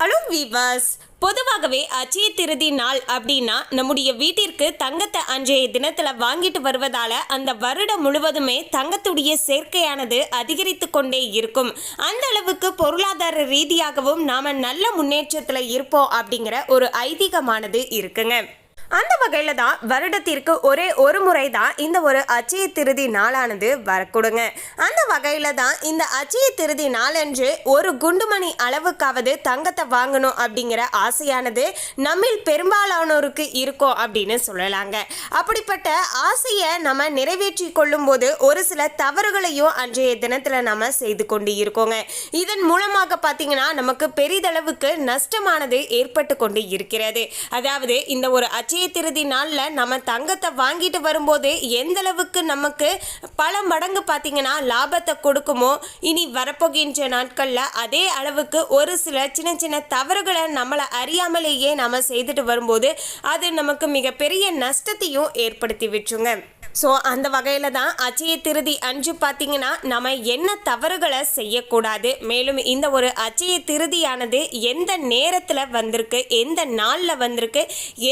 Hello வீவாஸ் பொதுவாகவே அச்சய திருதி நாள் அப்படின்னா நம்முடைய வீட்டிற்கு தங்கத்தை அன்றைய தினத்தில் வாங்கிட்டு வருவதால் அந்த வருடம் முழுவதுமே தங்கத்துடைய சேர்க்கையானது அதிகரித்து கொண்டே இருக்கும். அந்த அளவுக்கு பொருளாதார ரீதியாகவும் நாம் நல்ல முன்னேற்றத்தில் இருப்போம் அப்படிங்கிற ஒரு ஐதீகமானது இருக்குங்க. அந்த வகையில் தான் வருடத்திற்கு ஒரே ஒரு முறை தான் இந்த ஒரு அச்சய திருதி நாளானது வரக்கூடுங்க. அந்த வகையில் தான் இந்த அச்சய திருதி நாளன்று ஒரு குண்டுமணி அளவுக்காவது தங்கத்தை வாங்கணும் அப்படிங்கிற ஆசையானது நம்மில் பெரும்பாலானோருக்கு இருக்கும் அப்படின்னு சொல்லலாங்க. அப்படிப்பட்ட ஆசையை நம்ம நிறைவேற்றி கொள்ளும்போது ஒரு சில தவறுகளையும் அன்றைய தினத்தில் நம்ம செய்து கொண்டு இருக்கோங்க. இதன் மூலமாக பார்த்தீங்கன்னா நமக்கு பெரிதளவுக்கு நஷ்டமானது ஏற்பட்டு கொண்டு இருக்கிறது. அதாவது இந்த ஒரு அச்சய திருதி நாளில் நம்ம தங்கத்தை வாங்கிட்டு வரும்போது எந்த அளவுக்கு நமக்கு பல மடங்கு பார்த்தீங்கன்னா லாபத்தை கொடுக்குமோ இனி வரப்போகின்ற நாட்களில் அதே அளவுக்கு ஒரு சில சின்ன சின்ன தவறுகளை நம்மளை அறியாமலேயே நம்ம செய்துட்டு வரும்போது அது நமக்கு மிகப்பெரிய நஷ்டத்தையும் ஏற்படுத்தி விட்டுருங்க. ஸோ அந்த வகையில் தான் அச்சய திருதி அன்று பார்த்தீங்கன்னா நம்ம என்ன தவறுகளை செய்யக்கூடாது. மேலும் இந்த ஒரு அச்சய திருதியானது எந்த நேரத்தில் வந்திருக்கு எந்த நாளில் வந்திருக்கு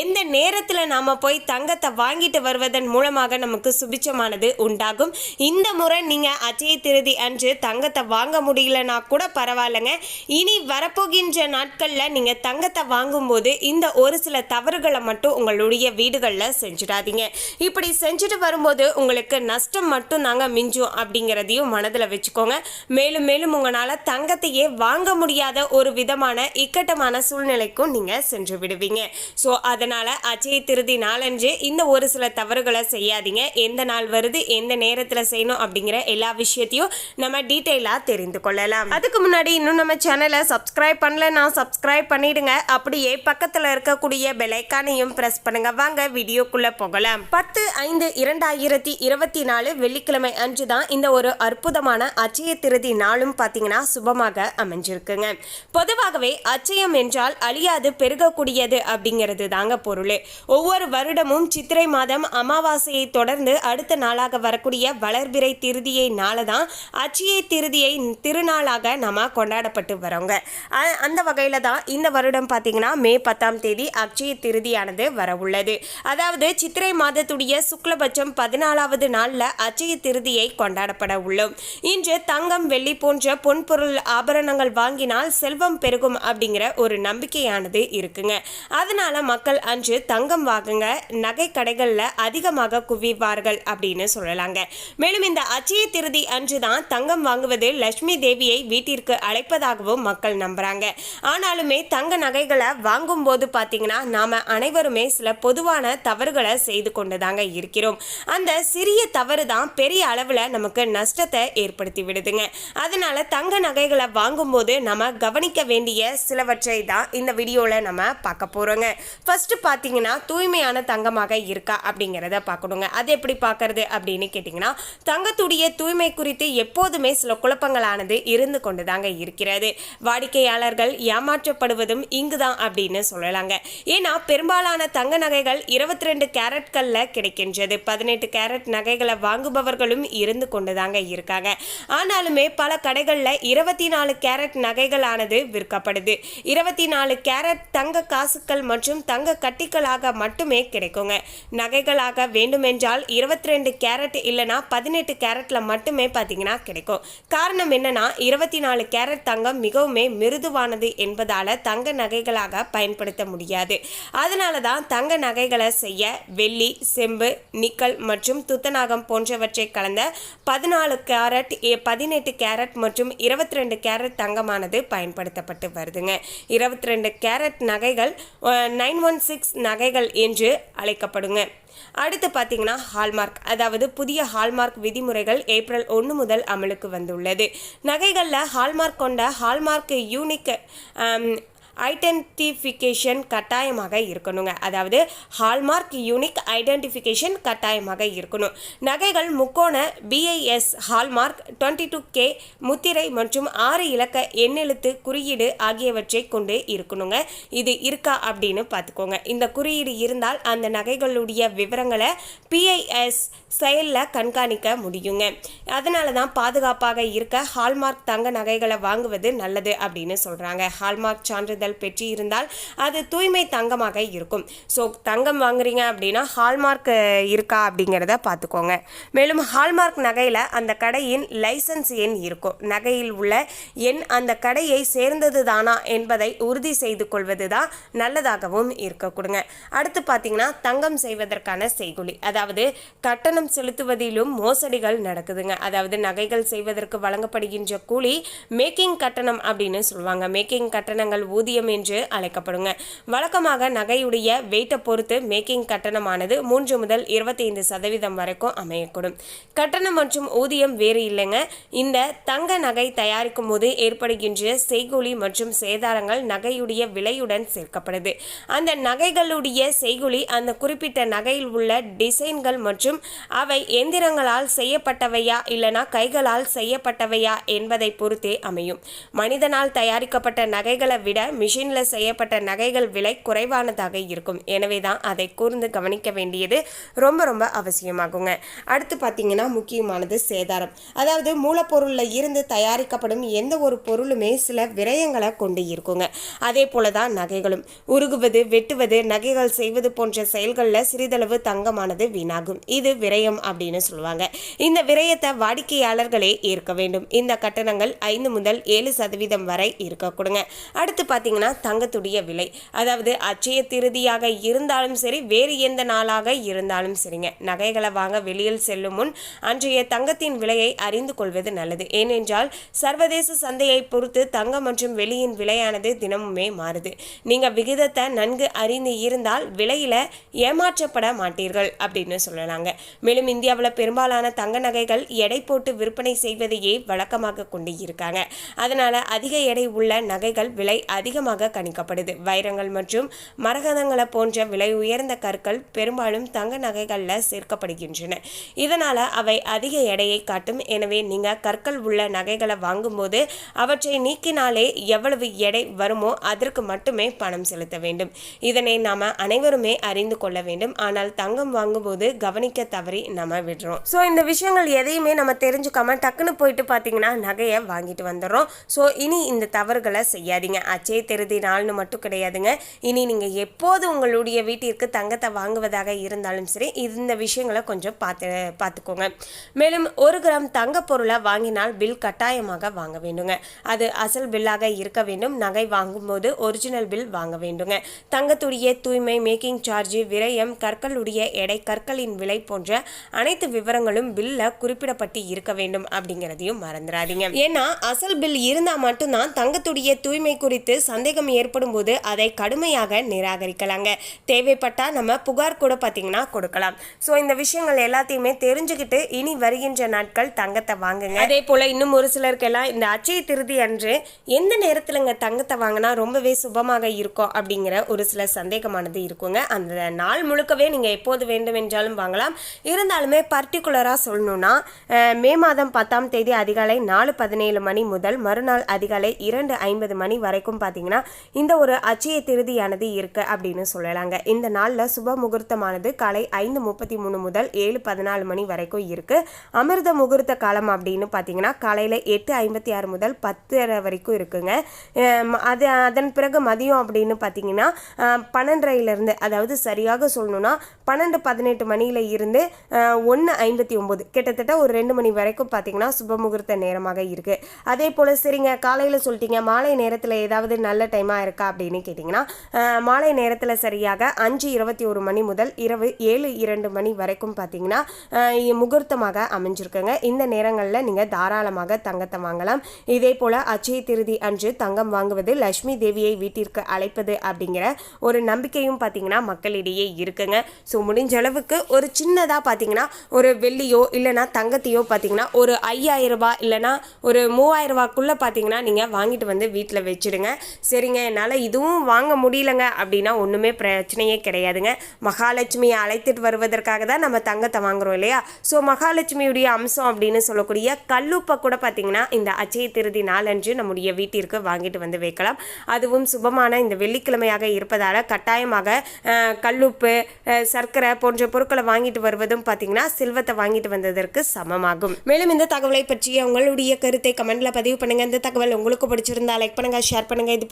எந்த நேரத்தில் நாம் போய் தங்கத்தை வாங்கிட்டு வருவதன் மூலமாக நமக்கு சுபிச்சமானது உண்டாகும். இந்த முறை நீங்கள் அச்சய திருதி அன்று தங்கத்தை வாங்க முடியலனா கூட பரவாயில்லைங்க. இனி வரப்போகின்ற நாட்களில் நீங்கள் தங்கத்தை வாங்கும்போது இந்த ஒரு சில தவறுகளை மட்டும் உங்களுடைய வீடுகளில் செஞ்சிடாதீங்க. இப்படி செஞ்சுட்டு வரும்போது உங்களுக்கு நஷ்டம் மட்டும் தாங்க மிஞ்சும் அப்படிங்கிறதையும் மனதில் வச்சுக்கோங்க. மேலும் மேலும் உங்களால் தங்கத்தையே வாங்க முடியாத ஒரு விதமான இக்கட்டமான சூழ்நிலைக்கும் நீங்கள் சென்று விடுவீங்க. ஸோ அதனால் அச்சய திருதி நாளன்று இந்த ஒரு சில தவறுகளை செய்யாதீங்க. எந்த நாள் வருது எந்த நேரத்தில் செய்யணும் அப்படிங்கிற எல்லா விஷயத்தையும் நம்ம டீட்டெயிலாக தெரிந்து கொள்ளலாம். அதுக்கு முன்னாடி இன்னும் நம்ம சேனலை சப்ஸ்கிரைப் பண்ணலன்னா சப்ஸ்கிரைப் பண்ணிடுங்க. அப்படியே பக்கத்தில் இருக்கக்கூடிய பெலைக்கானையும் ப்ரெஸ் பண்ணுங்க. வாங்க வீடியோக்குள்ளே போகலாம். பத்து ஐந்து இரண்டு இரண்டாயிரத்தி இருபத்தி நாலு வெள்ளிக்கிழமை அன்று தான் இந்த ஒரு அற்புதமான அச்சய திருதி நாளும் பார்த்தீங்கன்னா சுபமாக அமைஞ்சிருக்குங்க. பொதுவாகவே அச்சயம் என்றால் அழியாது பெருகக்கூடியது அப்படிங்கிறது தாங்க பொருள். ஒவ்வொரு வருடமும் சித்திரை மாதம் அமாவாசையை தொடர்ந்து அடுத்த நாளாக வரக்கூடிய வளர்பிறை திருதியை நாளை தான் அச்சய திருதியை திருநாளாக நம்ம கொண்டாடப்பட்டு வரோங்க. அந்த வகையில் தான் இந்த வருடம் பார்த்தீங்கன்னா மே பத்தாம் தேதி அச்சய திருதியானது வர உள்ளது அதாவது சித்திரை மாதத்துடைய சுக்லபட்சம் பதினாலாவது நாளில் அச்சய திருதியை கொண்டாடப்பட உள்ளோம். இன்று தங்கம் வெள்ளி போன்ற பொன்பொருள் ஆபரணங்கள் வாங்கினால் செல்வம் பெருகும் அப்படிங்கிற ஒரு நம்பிக்கையானது இருக்குங்க. அதனால மக்கள் அன்று தங்கம் வாங்குங்க நகை கடைகளில் அதிகமாக குவிவார்கள் அப்படின்னு சொல்லலாங்க. மேலும் இந்த அச்சய திருதி அன்று தான் தங்கம் வாங்குவது லட்சுமி தேவியை வீட்டிற்கு அழைப்பதாகவும் மக்கள் நம்புறாங்க. ஆனாலுமே தங்க நகைகளை வாங்கும் போது பார்த்தீங்கன்னா நாம அனைவருமே சில பொதுவான தவறுகளை செய்து கொண்டுதாங்க இருக்கிறோம். அந்த சிறிய தவறு தான் பெரிய அளவில் நமக்கு நஷ்டத்தை ஏற்படுத்தி விடுதுங்க. அதனால தங்க நகைகளை வாங்கும்போது நம்ம கவனிக்க வேண்டிய சிலவற்றை தான் இந்த வீடியோவில் நம்ம பார்க்க போகிறோங்க ஃபர்ஸ்ட் பார்த்தீங்கன்னா தூய்மையான தங்கமாக இருக்கா அப்படிங்கிறத பார்க்கணுங்க. அது எப்படி பார்க்கறது அப்படின்னு கேட்டிங்கன்னா தங்கத்துடைய தூய்மை குறித்து எப்போதுமே சில குழப்பங்களானது இருந்து கொண்டு தாங்க இருக்கிறது. வாடிக்கையாளர்கள் ஏமாற்றப்படுவதும் இங்கு தான் அப்படின்னு சொல்லலாங்க. ஏன்னா பெரும்பாலான தங்க நகைகள் இருபத்தி ரெண்டு கேரட்களில் கிடைக்கின்றது. பதினெட்டு கேரட் நகைகளை வாங்குபவர்களும் இருந்து கொண்டு தாங்க இருக்காங்க. ஆனாலுமே பல கடைகளில் இருபத்தி நாலு கேரட் நகைகளானது விற்கப்படுது. இருபத்தி நாலு கேரட் தங்க காசுகள் மற்றும் தங்க கட்டிகளாக மட்டுமே கிடைக்குங்க. நகைகளாக வேண்டுமென்றால் இருபத்தி ரெண்டு கேரட் இல்லைனா பதினெட்டு கேரட்ல மட்டுமே பார்த்தீங்கன்னா கிடைக்கும். காரணம் என்னன்னா இருபத்தி நாலு கேரட் தங்கம் மிகவுமே மிருதுவானது என்பதால தங்க நகைகளாக பயன்படுத்த முடியாது. அதனால தான் தங்க நகைகளை செய்ய வெள்ளி செம்பு நிக்கல் மற்றும் துத்தநாகம் போன்றவற்றை கலந்த பதினாலு கேரட் பதினெட்டு கேரட் மற்றும் இருபத்தி ரெண்டு கேரட் தங்கமானது பயன்படுத்தப்பட்டு வருதுங்க. இருபத்தி ரெண்டு கேரட் நகைகள் நைன் ஒன் சிக்ஸ் நகைகள் என்று அழைக்கப்படுங்க. அடுத்து பார்த்தீங்கன்னா ஹால்மார்க் அதாவது புதிய ஹால்மார்க் விதிமுறைகள் ஏப்ரல் ஒன்று முதல் அமலுக்கு வந்துள்ளது. நகைகளில் ஹால்மார்க் கொண்ட ஹால்மார்க் யூனிக் ஐடென்டிஃபிகேஷன் கட்டாயமாக இருக்கணுங்க. அதாவது ஹால்மார்க் யூனிக் ஐடென்டிஃபிகேஷன் கட்டாயமாக இருக்கணும். நகைகள் முக்கோண BIS hallmark twenty two K முத்திரை மற்றும் ஆறு இலக்க எண்ணெழுத்து குறியீடு ஆகியவற்றை கொண்டு இருக்கணுங்க. இது இருக்கா அப்படின்னு பார்த்துக்கோங்க. இந்த குறியீடு இருந்தால் அந்த நகைகளுடைய விவரங்களை பிஐஎஸ் செயலில் கண்காணிக்க முடியுங்க. அதனால தான் பாதுகாப்பாக இருக்க ஹால்மார்க் தங்க நகைகளை வாங்குவது நல்லது அப்படின்னு சொல்கிறாங்க ஹால்மார்க் சான்றிதழ் நீங்கள் பெற்றிருந்தால் அது தூய்மை தங்கமாக இருக்கும். ஸோ தங்கம் வாங்குறீங்க அப்படின்னா ஹால்மார்க் இருக்கா அப்படிங்கிறத பார்த்துக்கோங்க. மேலும் ஹால்மார்க் நகையில் அந்த கடையின் லைசன்ஸ் எண் இருக்கும். நகையில் உள்ள எண் அந்த கடையை சேர்ந்தது தானா என்பதை உறுதி செய்து கொள்வது தான் நல்லதாகவும் இருக்கக்கூடுங்க அடுத்து பார்த்தீங்கன்னா தங்கம் செய்வதற்கான செய்குலி. அதாவது கட்டணம் செலுத்துவதிலும் மோசடிகள் நடக்குதுங்க. அதாவது நகைகள் செய்வதற்கு வழங்கப்படுகின்ற கூலி மேக்கிங் கட்டணம் அப்படின்னு சொல்லுவாங்க. மேக்கிங் கட்டணங்கள் ஊதியம் என்று அழைக்கப்படுங்க. வழக்கமாக நகையுடைய வெயிட்டை பொறுத்து மேக்கிங் கட்டணமானது மூன்று முதல் இருபத்தைந்து சதவீதம் வரைக்கும் அமையக்கூடும். கட்டணம் மற்றும் ஊதியம் வேறு இல்லைங்க. இந்த தங்க நகை தயாரிக்கும் போது ஏற்படுகின்ற செய்கூலி மற்றும் சேதாரங்கள் நகையுடைய விலையுடன் சேர்க்கப்படுது. அந்த நகைகளுடைய செய்குலி அந்த குறிப்பிட்ட நகையில் உள்ள டிசைன்கள் மற்றும் அவை எந்திரங்களால் செய்யப்பட்டவையா இல்லைனா கைகளால் செய்யப்பட்டவையா என்பதை பொறுத்தே அமையும். மனிதனால் தயாரிக்கப்பட்ட நகைகளை விட மிஷினில் செய்யப்பட்ட நகைகள் விலை குறைவானதாக இருக்கும். எனவே தான் அதை கூர்ந்து கவனிக்க வேண்டியது ரொம்ப ரொம்ப அவசியமாகுங்க. அடுத்து பார்த்தீங்கன்னா முக்கியமானது சேதாரம். அதாவது மூலப்பொருளில் இருந்து தயாரிக்கப்படும் எந்த ஒரு பொருளுமே சில விரயங்களை கொண்டு இருக்குங்க. அதே போல தான் நகைகளும். உருகுவது வெட்டுவது நகைகள் செய்வது போன்ற செயல்களில் சிறிதளவு தங்கமானது வீணாகும். இது விரயம் அப்படின்னு சொல்லுவாங்க. இந்த விரயத்தை வாடிக்கையாளர்களே ஏற்க வேண்டும். இந்த கட்டணங்கள் ஐந்து முதல் ஏழு சதவீதம் வரை இருக்க கொடுங்க. அடுத்து பார்த்தீங்கன்னா தங்கத்துடைய விலை. அதாவது அச்சய திருதியாக இருந்தாலும் சரி வேறு எந்த நாளாக இருந்தாலும் சரிங்க. நகைகளை வாங்க வெளியில் செல்லும் முன் அன்றைய தங்கத்தின் விலையை அறிந்து கொள்வது நல்லது. ஏனென்றால் சர்வதேச சந்தையை பொறுத்து தங்கம் மற்றும் வெளியின் விலையானது தினமுமே மாறுது. நீங்க விகிதத்தை நன்கு அறிந்து இருந்தால் விலையில ஏமாற்றப்பட மாட்டீர்கள் அப்படின்னு சொல்லலாங்க. மேலும் இந்தியாவில் பெரும்பாலான தங்க நகைகள் எடை போட்டு விற்பனை செய்வதையே வழக்கமாக கொண்டு இருக்காங்க. அதனால அதிக எடை உள்ள நகைகள் விலை அதிகமாக கணிக்கப்படுது. வைரங்கள் மற்றும் மரகதங்களை போன்ற விலை உயர்ந்த கற்கள் பெரும்பாலும் தங்க நகைகளில் சேர்க்கப்படுகின்றன. இதனால அவை அதிக எடையை காட்டும். எனவே நீங்க கற்கள் உள்ள நகைகளை வாங்கும்போது அவற்றை நீக்கினாலே எவ்வளவு எடை வருமோ அதற்கு மட்டுமே பணம் செலுத்த வேண்டும். இதனை நாம் அனைவருமே அறிந்து கொள்ள வேண்டும். ஆனால் தங்கம் வாங்கும்போது கவனிக்க தவறி நம்ம விடுறோம். ஸோ இந்த விஷயங்கள் எதையுமே நம்ம தெரிஞ்சுக்காம டக்குன்னு போயிட்டு பார்த்தீங்கன்னா நகையை வாங்கிட்டு வந்துடுறோம். ஸோ இனி இந்த தவறுகளை செய்யாதீங்க. அச்சய திருதி நாள்னு மட்டும் கிடையாதுங்க. இனி நீங்கள் எப்போது உங்களுடைய வீட்டிற்கு தங்கத்தை வாங்குவதாக இருந்தாலும் சரி இந்த விஷயங்களை கொஞ்சம் பார்த்து பார்த்துக்கோங்க. மேலும் ஒரு கிராம் தங்க பொருளை வாங்கினால் பில் கட்டாயமாக வாங்க வேண்டுங்க. அது அசல் பில்லாக இருக்க வேண்டும். நகை வாங்கும்போது ஒரிஜினல் பில் வாங்க வேண்டுங்க. தங்கத்துடைய தூய்மை மேக்கிங் சார்ஜ் விரயம் கற்களுடைய எடை கற்களின் விலை போன்ற அனைத்து விவரங்களும் பில்ல குறிப்பிடப்பட்டு இருக்க வேண்டும் அப்படிங்கிறதையும் மறந்துடாதீங்க. ஏன்னா அசல் பில் இருந்தால் மட்டும்தான் தங்கத்துடைய தூய்மை குறித்து சந்தேகம் ஏற்படும் போது அதை கடுமையாக நிராகரிக்கலாங்க. தேவைப்பட்டா நம்ம புகார் கூட பார்த்தீங்கன்னா கொடுக்கலாம். ஸோ இந்த விஷயங்கள் எல்லாத்தையுமே தெரிஞ்சுக்கிட்டு இனி வருகின்ற நாட்கள் தங்கத்தை வாங்குங்க. அதே போல இன்னும் ஒரு சிலருக்கெல்லாம் இந்த அச்சய திருதி அன்று எந்த நேரத்துலங்க தங்கத்தை வாங்கினா ரொம்பவே சுபமாக இருக்கும் அப்படிங்கிற ஒரு சில சந்தேகமானது இருக்குங்க. அந்த நாள் முழுக்கவே நீங்கள் எப்போது வேண்டுமென்றாலும் வாங்கலாம். இருந்தாலுமே பர்டிகுலராக சொல்லணும்னா மே மாதம் பத்தாம் தேதி அதிகாலை நாலு பதினேழு மணி முதல் மறுநாள் அதிகாலை இரண்டு ஐம்பது மணி வரைக்கும் பார்த்தீங்கன்னா இந்த ஒரு அச்சய திருதியானது இருக்கு அப்படின்னு சொல்லலாங்க. இந்த நாளில் சுப முகூர்த்தமானது காலை ஐந்து முப்பத்தி மூணு முதல் ஏழு பதினாலு மணி வரைக்கும் இருக்கு. அமிர்த முகூர்த்த காலம் அப்படின்னு பார்த்தீங்கன்னா காலையில் எட்டு ஐம்பத்தி ஆறு முதல் பத்தரை வரைக்கும் இருக்குங்க. அது அதன் பிறகு மதியம் அப்படின்னு பார்த்தீங்கன்னா அஹ் பன்னெண்டரையிலிருந்து அதாவது சரியாக சொல்லணும்னா பன்னெண்டு பதினெட்டு மணியில் இருந்து ஒன்று ஐம்பத்தி ஒம்பது கிட்டத்தட்ட ஒரு ரெண்டு மணி வரைக்கும் பார்த்தீங்கன்னா சுப முகூர்த்த நேரமாக இருக்கு. அதே போல் சரிங்க காலையில் சொல்லிட்டீங்க மாலை நேரத்தில் ஏதாவது நல்ல டைமாக இருக்கா அப்படின்னு கேட்டிங்கன்னா மாலை நேரத்தில் சரியாக அஞ்சு இருபத்தி ஒரு மணி முதல் இரவு ஏழு இரண்டு மணி வரைக்கும் பார்த்தீங்கன்னா முகூர்த்தமாக அமைஞ்சிருக்குங்க. இந்த நேரங்களில் நீங்கள் தாராளமாக தங்கத்தை வாங்கலாம். இதே போல் அச்சய திருதி அன்று தங்கம் வாங்குவது லட்சுமி தேவியை வீட்டிற்கு அழைப்பது அப்படிங்கிற ஒரு நம்பிக்கையும் பார்த்தீங்கன்னா மக்களிடையே இருக்குங்க. ஸோ முடிஞ்ச அளவுக்கு ஒரு சின்னதாக பார்த்தீங்கன்னா ஒரு வெள்ளியோ இல்லைனா தங்கத்தையோ பார்த்தீங்கன்னா ஒரு ஐயாயிரம் ரூபாய் இல்லைனா ஒரு மூவாயிரம் ரூபாய்க்குள்ளே பார்த்தீங்கன்னா நீங்கள் வாங்கிட்டு வந்து வீட்டில் வச்சிடுங்க. சரிங்க என்னால் இதுவும் வாங்க முடியலங்க. அப்படின்னா ஒன்றுமே பிரச்சனையே கிடையாதுங்க. மகாலட்சுமியை அழைத்துட்டு வருவதற்காக தான் நம்ம தங்கத்தை வாங்குறோம் இல்லையா? ஸோ மகாலட்சுமியுடைய அம்சம் அப்படின்னு சொல்லக்கூடிய கல்லுப்பை கூட பார்த்தீங்கன்னா இந்த அச்சய திருதி நாளன்று நம்முடைய வீட்டிற்கு வாங்கிட்டு வந்து வைக்கலாம். அதுவும் சுபமான இந்த வெள்ளிக்கிழமையாக இருப்பதால் கட்டாயமாக கல்லுப்பு சர்க்கரை போன்ற பொருட்களை வாங்கிட்டு வருவதும் பார்த்தீங்கன்னா செல்வத்தை வாங்கிட்டு வந்ததற்கு சமமாகும். மேலும் இந்த தகவலை பற்றிய உங்களுடைய கருத்தை கமெண்ட்ல பதிவு பண்ணுங்க. இந்த தகவல் உங்களுக்கு பிடிச்சிருந்தா லைக் பண்ணுங்க ஷேர் பண்ணுங்க. இது